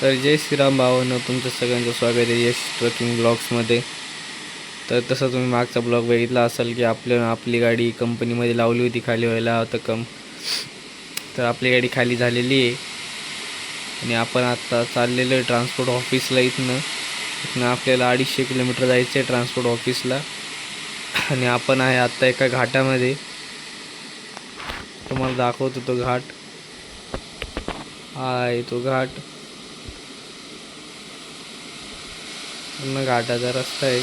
तर जय श्रीराम भावानं तुमचं सगळ्यांचं स्वागत आहे यश ट्रकिंग ब्लॉग्समध्ये. तर तसं तुम्ही मागचा ब्लॉग बघितला असाल की आपल्या आपली गाडी कंपनीमध्ये लावली होती खाली व्हायला होतं कम तर आपली गाडी खाली झालेली आहे. आणि आपण आत्ता चाललेलो आहे ट्रान्सपोर्ट ऑफिसला इथनं. इथनं आपल्याला अडीचशे किलोमीटर जायचं आहे ट्रान्सपोर्ट ऑफिसला. आणि आपण आहे आत्ता एका घाटामध्ये. तुम्हाला दाखवतो तो घाट. हा आहे तो घाट. पूर्ण घाटाचा रस्ता आहे.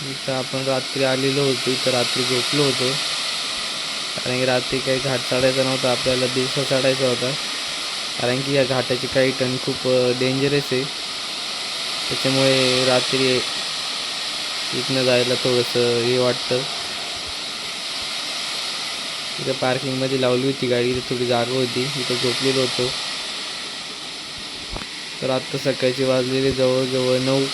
इथं आपण रात्री आलेलो होतो इथं रात्री झोपलो होतो. कारण की रात्री काही घाट चढायचा नव्हता आपल्याला दिवसा चढायचा होता. कारण की या घाटाची काही टन खूप डेंजरस आहे. त्याच्यामुळे रात्री इथनं जायला थोडंसं हे वाटतं. इथं पार्किंगमध्ये लावली होती गाडी इथं थोडी जागा होती इथं झोपलेलो होतो. तर आत्ता सकाळची वाजलेले जवळजवळ नऊ.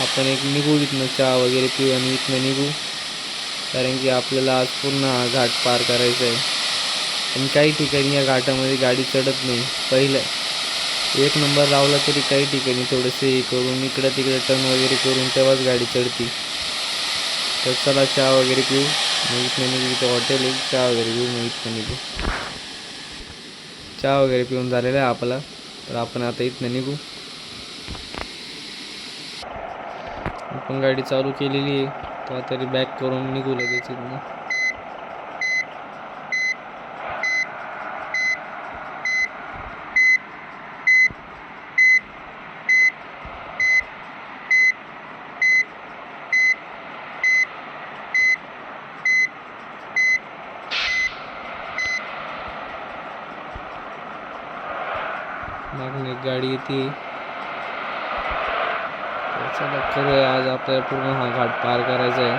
आपण एक निघू इथनं चहा वगैरे पिऊ आणि इथनं निघू. कारण की आपल्याला आज पूर्ण हा घाट पार करायचा आहे. पण काही ठिकाणी या घाटामध्ये गाडी चढत नाही. पहिलं एक नंबर लावला तरी काही ठिकाणी थोडंसं हे करून इकडं तिकडं टर्न वगैरे करून तेव्हाच गाडी चढती. तर चला चहा वगैरे पिऊ. मग इथनं निघू इथं हॉटेल आहे. चहा वगैरे घेऊ मग इथनं निघू. चहा वगैरे पिऊन झालेला आहे आपला. तर आपण आता इथनं निघू. आपण गाडी चालू केलेली आहे. तर तरी बॅक करून निघू लगेच इथनं. मागून एक गाडी येते. चला करूया आज आपल्याला पूर्ण हा घाट पार करायचा आहे.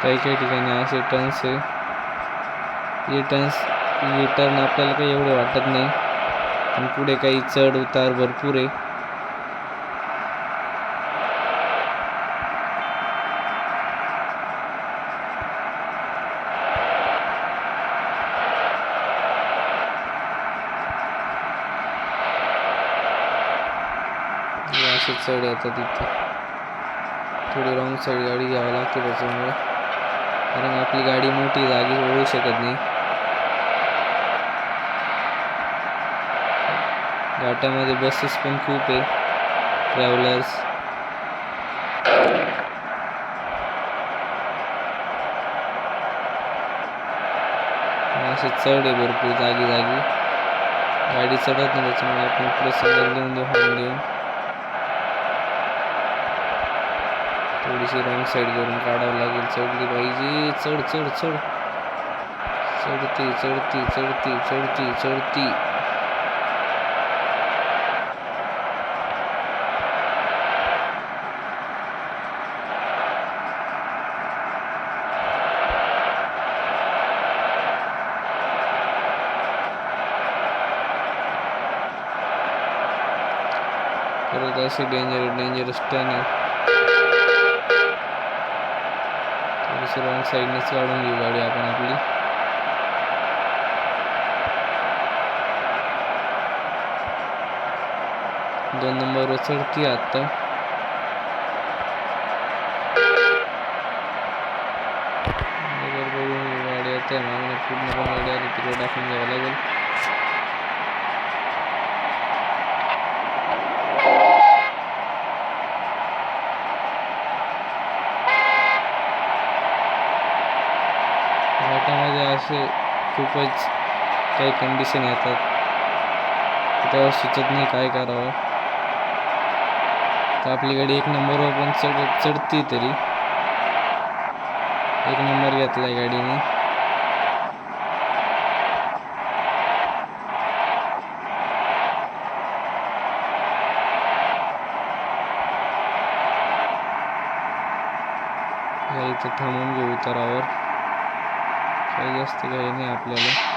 काही काही ठिकाणी असे टर्न्स आहे. हे टर्न्स हे टर्न आपल्याला काही एवढे वाटत नाही. पण पुढे काही चढ उतार भरपूर आहे हे होता तिथे. थोडी रॉंग साईड गाडी घ्यावी लागते त्याच्यामुळे. कारण आपली गाडी मोठी जागी होऊ शकत नाही. घाटामध्ये बसेस पण खूप आहे. ट्रॅव्हलर्स असे चढ आहे भरपूर जागी जागी. गाडी चढत नाही त्याच्यामुळे आपण पुढे सिग्नल घेऊन देऊ हॉर्न देऊन थोडीशी रॉंग साईड करून काढावं लागेल. चढली पाहिजे. चढ चढ चढ. चढती चढती चढती चढती चढती. परत असे डेंजर डेंजरस टर्न आहे. दुसऱ्या साईडनेच काढून घेऊ गाडी आपण आपली. दोन नंबरवर चढती आत्ता बघून गाडी आता पूर्ण पण गाडी आली तिकडे टाकून घ्यावं लागेल. घाटामध्ये असे खूपच काही कंडिशन येतात. तेव्हा सुचत नाही काय करावं. तर आपली गाडी एक नंबरवर पण चढ चढती तरी. एक नंबर घेतलाय गाडीने. थांबून घेऊ उतारावर. काही जास्त काही नाही आपल्याला.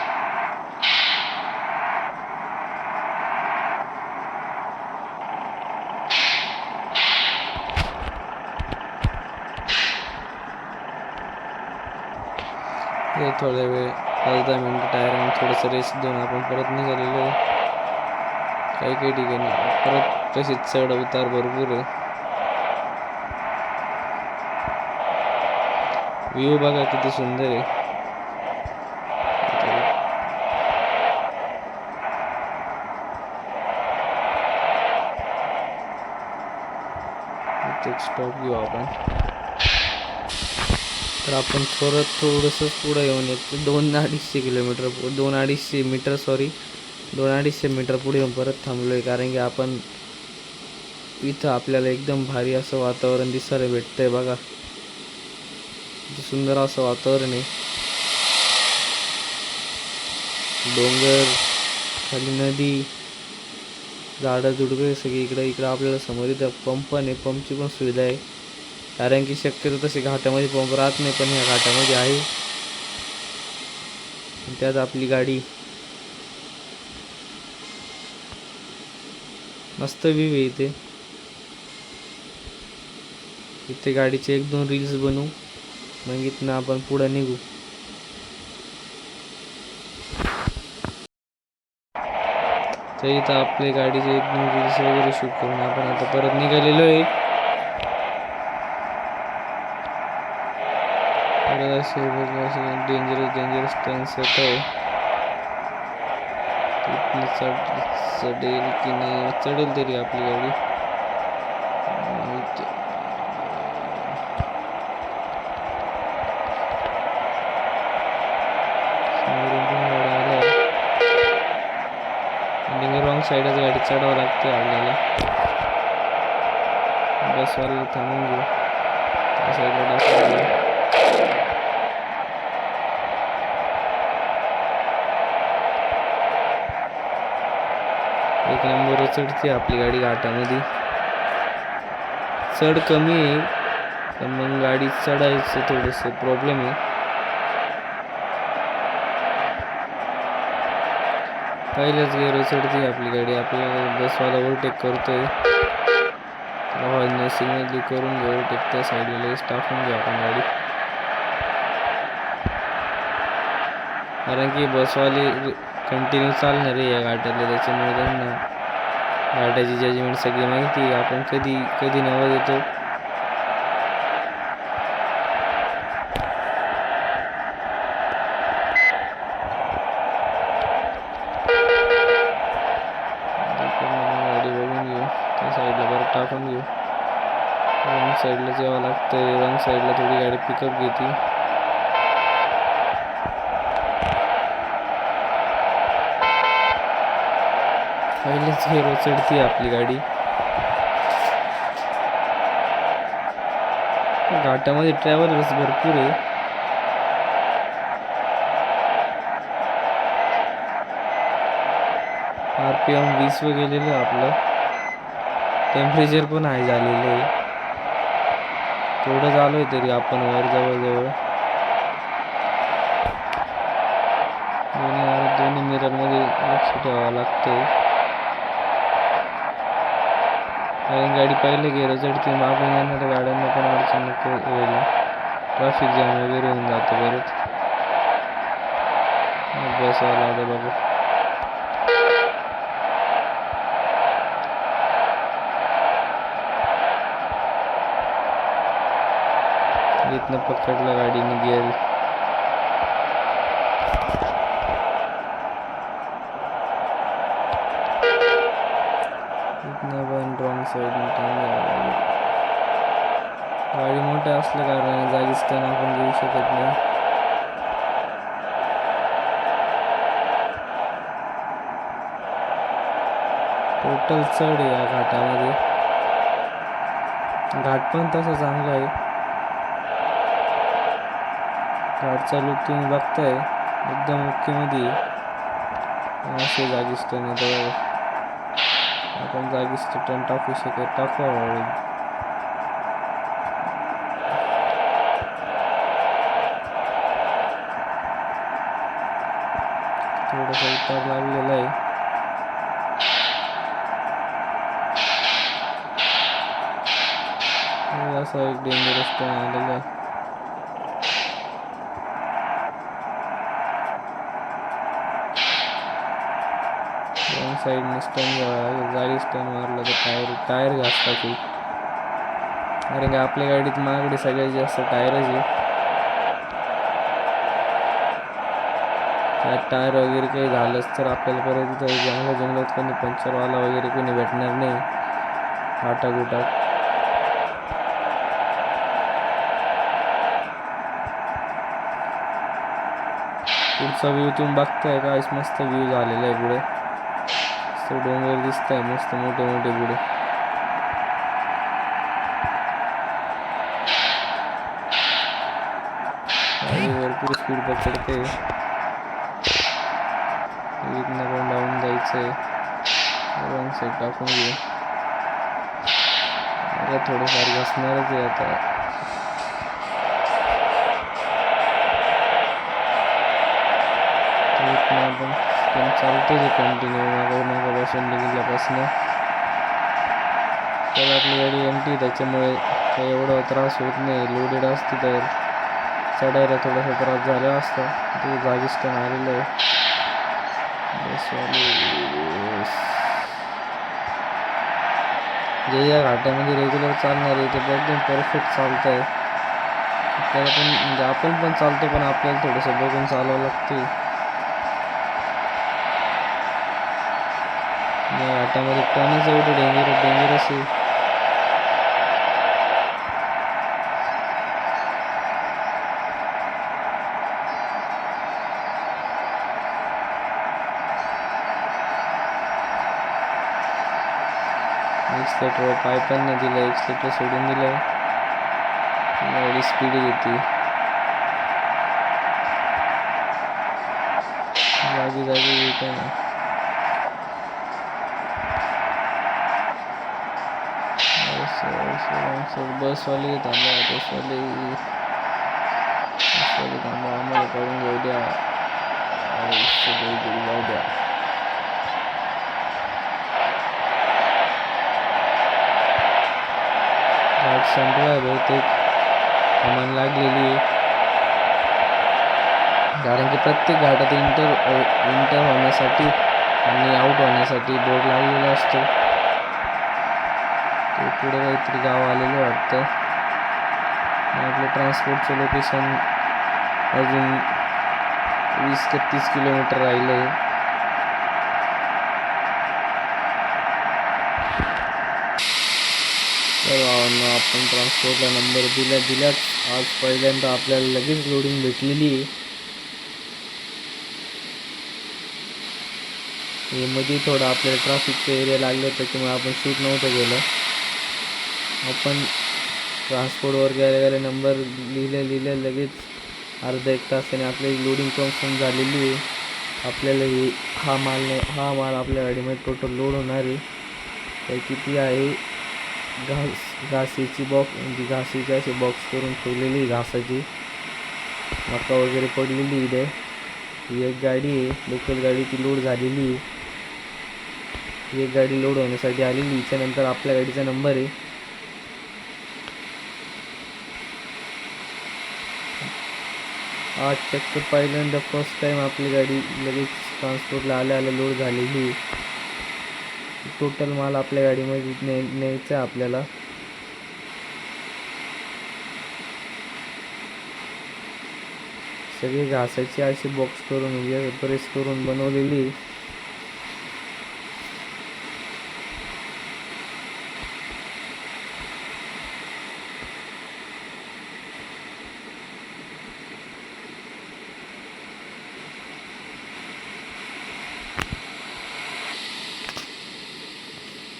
थोड्या वेळ पाच दहा मिनटं टायरांना थोडंसं रेस्ट देऊन आपण परत निघालेलो आहे. काही काही ठिकाणी. परत तशीच चढ उतार भरपूर आहे. व्ह्यू बघा किती सुंदर आहे. स्टॉप घेऊ आपण. तर आपण परत थोडंसं पुढं येऊन येतो. दोन अडीचशे किलोमीटर दोन अडीचशे मीटर सॉरी दोन अडीचशे मीटर पुढे येऊन परत थांबलो आहे कारण की आपण इथं आपल्याला एकदम भारी असं वातावरण दिसायला भेटतंय बघा. सुंदर असं वातावरण आहे. डोंगर खाली नदी झाडं झुडपे सगळी इकडं इकडं आपल्याला समोर इथं पंप पण आहे पंपची पण सुविधा आहे. कारण की शक्यतो तसे घाटामध्ये पंप राहत नाही पण ह्या घाटामध्ये आहे. त्यात आपली गाडी. मस्त व्ह्यू आहे इथे. इथे गाडीचे एक दोन रील्स बनवू. मग इथनं आपण पुढं निघू. तर इथं आपल्या गाडीचे एक दोन रील्स वगैरे शूट करून आपण आता परत निघालेलो आहे. परत असे असे डेंजरस डेंजरस टर्न्स येत आहे. चढ चढेल की नाही चढेल तरी आपली गाडी आणि इथे- समोरून पण गाड्या आल्या आणि रॉंग साईडच गाडी चढावं लागते आपल्याला. बसवाला थांबून घेऊ. त्या साईडला टाकून एक नंबर चढते आपली गाडी घाटामध्ये. चढ कमी आहे पण मग गाडी चढायचं थोडंसं प्रॉब्लेम आहे. पहिल्याच गेअर चढते आपली गाडी. आपल्याला बसवाला ओव्हरटेक करतोय. सिग्नल करून ओव्हरटेक त्या साईडला टाकून घेऊ आपण गाडी. कारण की बसवाले कंटिन्यू चालणार आहे या घाटातले. त्याच्यामुळे त्यांना घाटाची जजमेंट सगळी माहिती आपण कधी कधी नवा देतो ते रंग साईडला थोडी गाडी पिकअप घेते. पहिलेच हेरो चढती आपली गाडी. घाटामध्ये ट्रॅव्हलर्स भरपूर आहे. आर पी एम वीस वर गेलेलं आहे आपलं. टेम्परेचर पण हाय झालेलं आहे. तेवढं झालं आहे तरी आपण वर जवळजवळ. दोन्ही दोन्ही मिररमध्ये लक्ष ठेवावं लागतं कारण गाडी पहिले गेलं चढते मागून येणाऱ्या गाड्यांना पण अडचण नको व्हायला. ट्रॅफिक जाम वगैरे होऊन जातं परत. बस आला बाबा. तिथनं पकडलं गाडीने गेल. तिथनं पण रॉंग साईडने गाडी. मोठ्या असल्या कारणाने जागीच त्यांना आपण घेऊ शकत नाही. टोटल चढ आहे या घाटामध्ये. घाट पण तसा चांगला आहे. घाटचा लुक तुम्ही बघताय एकदम ओकेमध्ये आहे. असे जागीच टर्न येतं आपण जागीच टर्न टाकू शकत टाकू हळूहळू. थोडासा उतार लागलेला आहे असा एक डेंजरस टर्न आलेला आहे दोन साईडने स्टन घ्यावा लागेल जागी स्टन मारला तर टायर टायर घासता की कारण का आपल्या गाडीत महागडे सगळ्यात जास्त टायरच आहे. त्यात टायर वगैरे काही झालंच तर आपल्याला परत तिथं जंगला जंगलात कोणी पंक्चरवाला वगैरे कोणी भेटणार नाही. आटा गुटात पुढचा व्ह्यू तुम्ही बघताय काय मस्त व्ह्यू झालेला आहे पुढे. मस्त डोंगर दिसत आहे मस्त मोठे मोठे पुढे भरपूर स्पीड पकडते इथनं पण डाऊन जायचंय. रॉंग साईड टाकून घेऊ आता थोडंफार घसणारच आहे आता. आपण पण चालतोच आहे कंटिन्यू मागं मागं बसून निघल्यापासनं तर आपली गाडी एम टी त्याच्यामुळे काही एवढा त्रास होत नाही. लोडेड असते तर चढायला थोडासा त्रास झाला असता. ते जागीच पण आलेलं आहे. बस. जे या घाट्यामध्ये रेग्युलर चालणार आहे ते एकदम परफेक्ट चालत आहे आपल्याला पण म्हणजे आपण पण चालतो पण आपल्याला थोडंसं बघून चालावं लागते या घाट्यामध्ये पाणीच एवढं डेंजर डेंजर आहे एक्सलेटर पाय पण नाही दिलं एक्सलेटर सोडून दिलं. एवढी स्पीड येते जागी जागी येते ना. बसवाले थांबा बसवाले बसवाले थांबा आम्हाला काढून जाऊ द्या आयुष्य जाऊ द्या घाट संपला आहे बहुतेक कमान लागलेली आहे कारण की प्रत्येक घाटात इंटर इंटर होण्यासाठी आणि आउट होण्यासाठी बोर्ड लागलेला असतो. पुढे काहीतरी गाव आलेलं वाटतं. आपलं ट्रान्सपोर्टचं लोकेशन अजून वीस ते तीस किलोमीटर राहिलं आहे तर आपण ट्रान्सपोर्टला नंबर दिला दिलाच. आज पहिल्यांदा आपल्याला लगेच लोडिंग भेटलेली आहे. हे मध्ये थोडं आपल्याला ट्रॅफिकचं एरिया लागलं त्याच्यामुळे आपण शूट नव्हतं गेलं आपण ट्रान्सपोर्टवर गेल्या गेल्या नंबर लिहिलं लिहिलं लगेच अर्धा एक तासाने आपली लोडिंग कन्फर्म झालेली आहे. आपल्याला हे हा माल नाही हा माल आपल्या गाडीमध्ये टोटल लोड होणार आहे. तर किती आहे घास घासीची बॉक्स म्हणजे घासीची अशी बॉक्स करून ठेवलेली घासाची. मका वगैरे पडलेली इथे. ही एक गाडी आहे लोकल गाडी ती लोड झालेली आहे. ही एक गाडी लोड होण्यासाठी आलेली हिच्यानंतर आपल्या गाडीचा नंबर आहे. आज चक्क पहिल्यांदा फर्स्ट टाईम आपली गाडी लगेच ट्रान्सपोर्टला आल्या आल्या लोड झालेली. टोटल माल आपल्या गाडीमध्ये ने न्यायचा आहे आपल्याला. सगळी घासाची अशी बॉक्स करून म्हणजे प्रेस करून बनवलेली.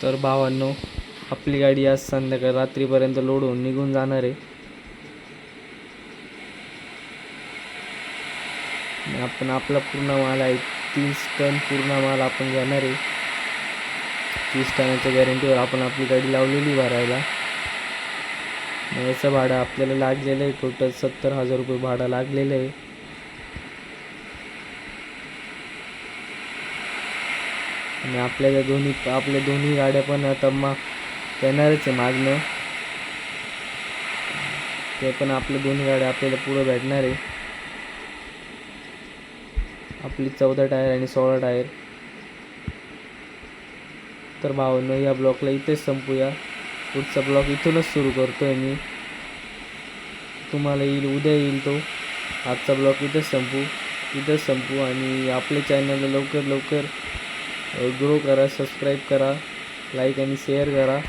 तर भावांनो आपली गाडी आज संध्याकाळ रात्रीपर्यंत लोड होऊन निघून जाणार आहे. आपण आपला पूर्ण माल आहे तीस टन पूर्ण माल आपण घेणार आहे. तीस टनाच्या गॅरंटीवर आपण आपली गाडी लावलेली भरायला. मग याचं भाडं आपल्याला लागलेलं आहे टोटल सत्तर हजार रुपये भाडं लागलेलं आहे. आणि आपल्याला दोन्ही आपल्या दोन्ही गाड्या पण आता मग येणारच आहे मागणं ते पण आपल्या दोन्ही गाड्या आपल्याला पुढं भेटणार आहे. आपली चौदा टायर आणि सोळा टायर. तर भावानं या ब्लॉकला इथेच संपूया. पुढचा ब्लॉक इथूनच सुरू करतो आहे मी. तुम्हाला येईल उद्या येईल तो. आजचा ब्लॉक इथंच संपू इथंच संपू आणि आपल्या चॅनलला लवकर लवकर ग्रो करा सबस्क्राईब करा लाईक आणि शेअर करा.